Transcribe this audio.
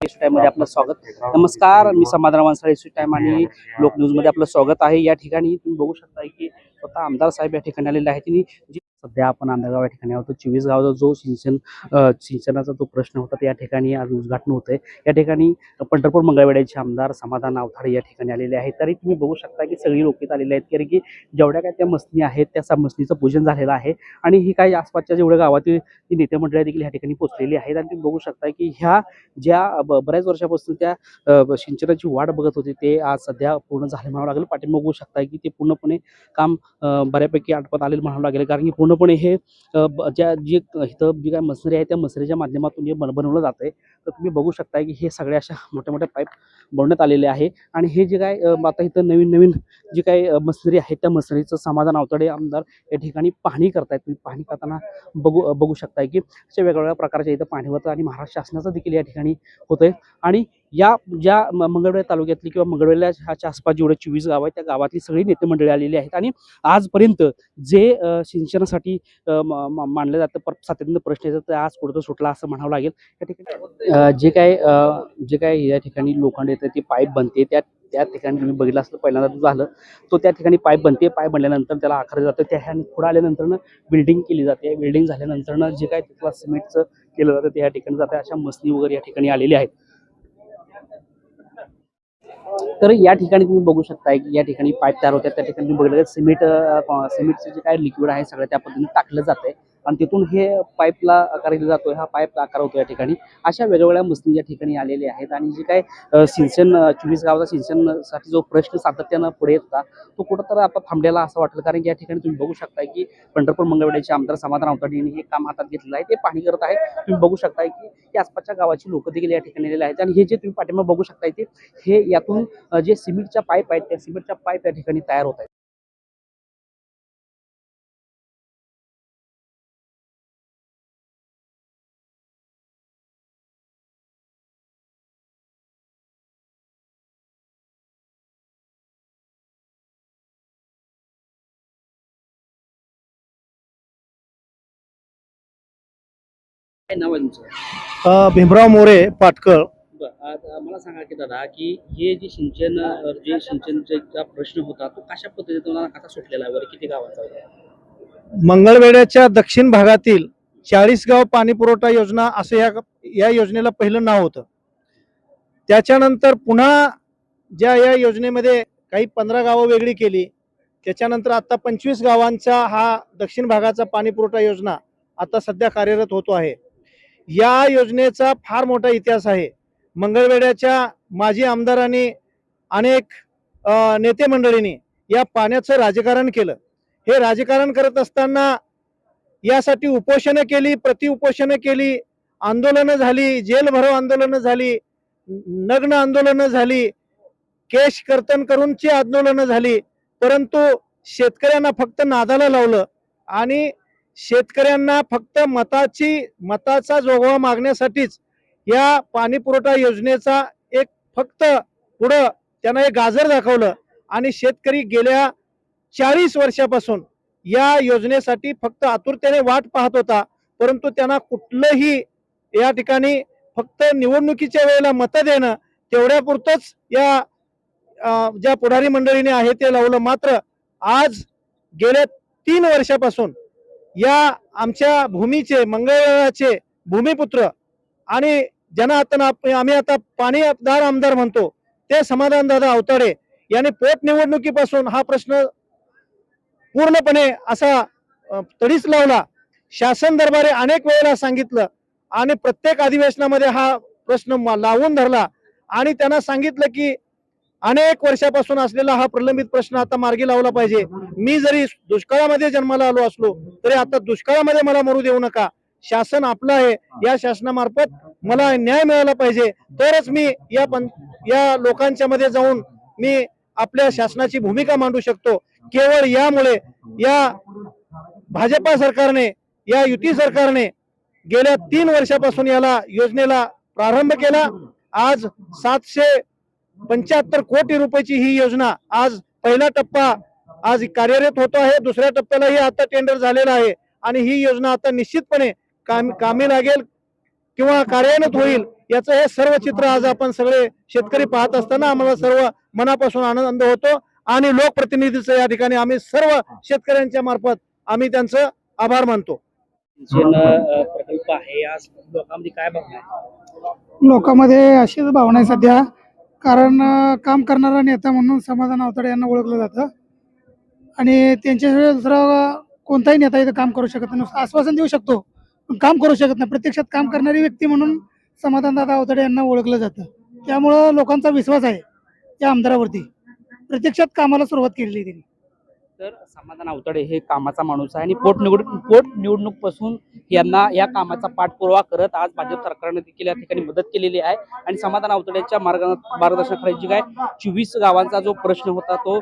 टाइममध्ये आपलं स्वागत. नमस्कार मी समाधान माणसाळे टाइम आणि लोक न्यूजमध्ये आपलं स्वागत आहे. या ठिकाणी तुम्ही बघू शकता की स्वतः आमदार साहेब या ठिकाणी आलेले आहेत. आणि जी सध्या आपण आंधळगाव या ठिकाणी आहोत चोवीस गावचा जो सिंचन सिंचनाचा जो प्रश्न होता त्या ठिकाणी आज उद्घाटन होत आहे या ठिकाणी पंढरपूर मंगळवेड्याचे आमदार समाधान आवथाडे या ठिकाणी आलेले आहेत. तरी तुम्ही बघू शकता की सगळी लोक इथं आलेली आहेत. कारण की जेवढ्या काय त्या मसनी आहेत त्या मसनीचं पूजन झालेलं आहे. आणि ही काही आसपासच्या जेवढ्या गावातील ती नेते मंडळी देखील या ठिकाणी पोहोचलेली आहेत. आणि तुम्ही बघू शकता की ह्या ज्या बऱ्याच वर्षापासून त्या सिंचनाची वाट बघत होते ते आज सध्या पूर्ण झाले म्हणावं लागेल. पाठीमागे बघू शकता की ते पूर्णपणे काम बऱ्यापैकी आटपत आलेलं म्हणावं लागेल. कारण की पूर्णपणे हे ब- ज्या जी इथं जी काय मसरी आहे त्या मसरीच्या माध्यमातून हे बन बनवलं जातं आहे. तर तुम्ही बघू शकता की हे सगळ्या अशा मोठ्या मोठ्या पाईप बनवण्यात आलेले आहे. आणि हे जे काय आता इथं नवीन नवीन जी काय मसरी आहे त्या मसरीचं समाधान अवतडे आमदार या ठिकाणी पाहणी करतायत. तुम्ही पाहणी करताना बघू बघू शकताय की अशा वेगवेगळ्या प्रकारच्या इथं पाणी होतं आणि महाराष्ट्र शासनाचं देखील या ठिकाणी होतं आणि या ज्या म- तालुक्यातली किंवा मंगळवेढ्याच्या आसपास जेवढे चोवीस गाव आहेत त्या गावातली सगळी नेते मंडळी आलेली आहेत. आणि आजपर्यंत जे सिंचनासाठी म- मानलं जातं पर सातत्यानं प्रश्न येतात आज कुठं सुटला असं म्हणावं लागेल. त्या ठिकाणी जे काय जे काय या ठिकाणी लोखंड येतं ते पाईप बनते. त्या त्या ठिकाणी तुम्ही बघितलं असलं पहिल्यांदा झालं. तो त्या ठिकाणी पाईप बनते. पाईप बनल्यानंतर त्याला आखरलं जातं. त्या ह्या पुढं आल्यानंतर बिल्डिंग केली जाते. बिल्डिंग झाल्यानंतर जे काय तिथलं सिमेंटचं केलं जातं ते या ठिकाणी जातं. अशा मसनी वगैरे या ठिकाणी आलेल्या आहेत. तर या ठिकाणी तुम्ही बघू शकताय की या ठिकाणी पाईप तयार होतात. त्या ठिकाणी बघितलं तर सिमेंट सिमेंटचं जे काय लिक्विड आहे सगळं त्या पद्धतीने टाकलं जातंय. आणि तिथून हे पाईपला आकार दिला जातोय हा पाईप आकार होतो या ठिकाणी. अशा वेगवेगळ्या मस्ती या ठिकाणी आलेल्या आहेत आणि जे काय सिंचन चोवीस गावाचा सिंचनसाठी जो प्रश्न सातत्यानं पुढे येत होता तो कुठंतरी आता थांबलेला असं वाटलं. कारण की या ठिकाणी तुम्ही बघू शकताय की पंढरपूर मंगळवेड्याचे आमदार समाधान आवताडे यांनी हे काम हातात घेतलेलं आहे. ते पाणी करत आहे तुम्ही बघू शकताय की या आसपासच्या गावाची लोक देखील या ठिकाणी आलेले आहेत. आणि हे जे तुम्ही पाठिंबा बघू शकताय ते हे यातून जे सिमेंटच्या पाईप आहेत त्या सिमेंटच्या पाईप या ठिकाणी तयार होत आहेत. काय नाव आहे तुमचं? अ, भीमराव मोरे पाटकळ. बरं, आता मला सांगा की दादा की हे जे सिंचन अ, जे सिंचनचा प्रश्न होता तो कशा पद्धतीने तुम्हाला कसा सुटलेला आहे? बरं किती गावांचा होता? मंगळवेड्याच्या दक्षिण भागातील चाळीस गाव पाणी पुरवठा योजना असं या या योजनेला पहिलं नाव होतं. त्याच्यानंतर पुन्हा ज्या या योजनेमध्ये काही पंधरा गावं वेगळी केली त्याच्यानंतर आता पंचवीस गावांचा हा दक्षिण भागाचा पाणी पुरवठा योजना आता सध्या कार्यरत होतो आहे. या योजनेचा फार मोठा इतिहास आहे. मंगळवेड्याच्या माजी आमदारांनी अनेक नेते मंडळींनी या पाण्याचं राजकारण केलं. हे राजकारण करत असताना यासाठी उपोषणं केली प्रतिउपोषणं केली आंदोलनं झाली जेल भरो आंदोलनं झाली नग्न आंदोलनं झाली केश कर्तन करूनची आंदोलनं झाली परंतु शेतकऱ्यांना फक्त नादाला लावलं आणि शेतकऱ्यांना फक्त मताची मताचा जोगवा मागण्यासाठीच या पाणी पुरवठा योजनेचा एक फक्त पुढं त्यांना एक गाजर दाखवलं. आणि शेतकरी गेल्या चाळीस वर्षापासून या योजनेसाठी फक्त आतुरतेने वाट पाहत होता. परंतु त्यांना कुठलंही या ठिकाणी फक्त निवडणुकीच्या वेळेला मतं देणं तेवढ्यापुरतंच या ज्या पुढारी मंडळीने आहे ते लावलं मात्र आज गेल्या तीन वर्षापासून या आमच्या भूमीचे मंगळवेळाचे भूमिपुत्र आणि ज्यांना आता ना- आम्ही आता पाणीदार आमदार म्हणतो ते समाधानदादा अवताडे यांनी पोटनिवडणुकीपासून हा प्रश्न पूर्णपणे असा तडीच लावला. शासन दरबारे अनेक वेळेला सांगितलं आणि प्रत्येक अधिवेशनामध्ये हा प्रश्न मा- लावून धरला. आणि त्यांना सांगितलं की अनेक वर्षापासून असलेला हा प्रलंबित प्रश्न आता मार्गी लावला पाहिजे. मी जरी दुष्काळामध्ये जन्माला आलो असलो तरी आता दुष्काळामध्ये मला मरू देऊ नका. शासन आपलं आहे. या शासनामार्फत मला न्याय मिळाला पाहिजे. तरच मी या पं या लोकांच्या मध्ये जाऊन मी आपल्या शासनाची भूमिका मांडू शकतो. केवळ यामुळे या भाजपा सरकारने या युती सरकारने गेल्या तीन वर्षापासून याला योजनेला प्रारंभ केला. आज सातशे पंच्याहत्तर कोटी रुपयाची ही योजना आज पहिला टप्पा आज कार्यरत होतो आहे. दुसऱ्या टप्प्यालाही आता टेंडर झालेलं आहे. आणि ही योजना आता निश्चितपणे काम कामी लागेल किंवा कार्यान्वित होईल याचं हे सर्व चित्र आज आपण सगळे शेतकरी पाहत असताना आम्हाला सर्व मनापासून आनंद होतो. आणि लोकप्रतिनिधीचं या ठिकाणी आम्ही सर्व शेतकऱ्यांच्या मार्फत आम्ही त्यांचं आभार मानतो. प्रकल्प आहे या लोकांमध्ये काय भावना आहे? लोकांमध्ये अशीच भावना आहे सध्या. कारण काम करणारा नेता म्हणून समाधान अवतडे यांना ओळखलं जातं. आणि त्यांच्याशिवाय दुसरा कोणताही नेता इथं काम करू शकत नाही. आश्वासन देऊ शकतो पण काम करू शकत नाही. प्रत्यक्षात काम करणारी व्यक्ती म्हणून समाधानदादा अवतडे यांना ओळखलं जातं. त्यामुळं लोकांचा विश्वास आहे त्या आमदारावरती. प्रत्यक्षात कामाला सुरुवात केलेली आहे त्यांनी. तर समाधान अवतडे हे कामाचा माणूस आहे आणि पोटनिवडणूक पोटनिवडणूकपासून यांना या कामाचा पाठपुरावा करत आज भाजप सरकारने देखील या ठिकाणी मदत केलेली आहे. आणि समाधान आवतड्याच्या मार्ग मार्गदर्शनाखाली जी काय? चोवीस गावांचा जो प्रश्न होता तो